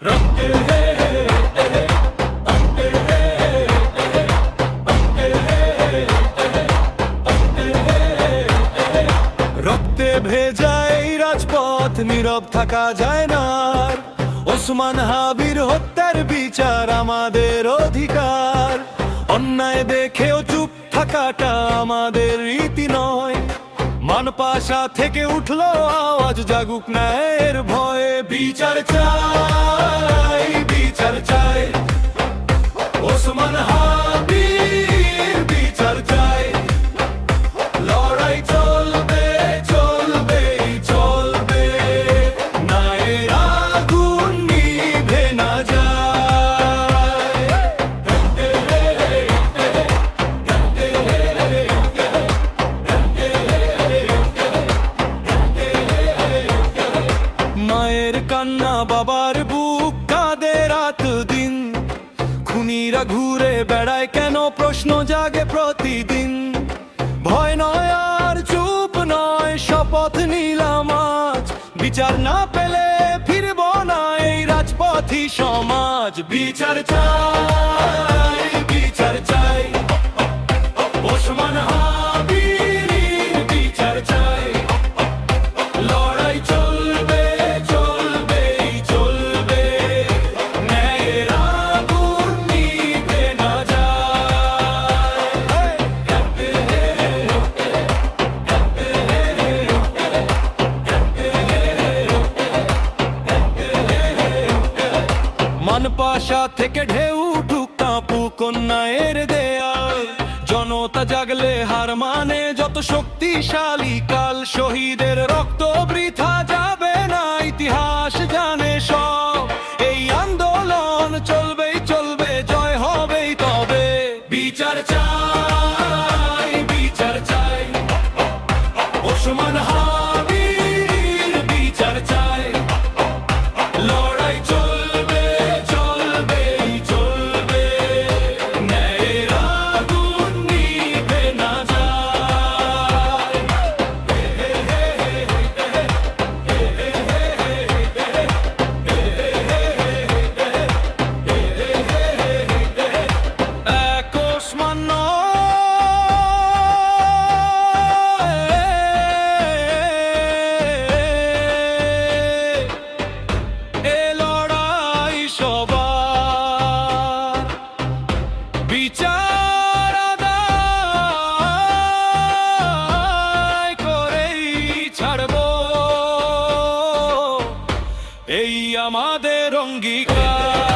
রক্তে ভেজা এই রাজপথ নীরব থাকা যায় না। ওসমান হাবির হত্যার বিচার আমাদের অধিকার অন্যায় দেখেও চুপ থাকাটা আমাদের রীতি নয় মানপাশা থেকে উঠল আওয়াজ জাগুক ন্যায়ের ভয়ে বিচার চাই। খুনিরা ঘুরে বেড়ায় কেন প্রশ্ন জাগে প্রতিদিন? ভয় নয় আর চুপ নয়, শপথ নিলাম আজ। বিচার না পেলে ফিরব না এই রাজপথী সমাজ। বিচার চাই। মানপাশা থেকে ঢেউ উঠুক কাঁপু কন্যায়ের দেয়াল। জনতা জাগলে হার মানে যত শক্তিশালী কাল, শহীদের রক্ত বৃথা যাবে না, ইতিহাস জানে সব। এই আন্দোলন চলবেই চলবে, জয় হবেই তবে। বিচার চাই বিচার চাই। ওসমান হাবির আমাদের অঙ্গীকার।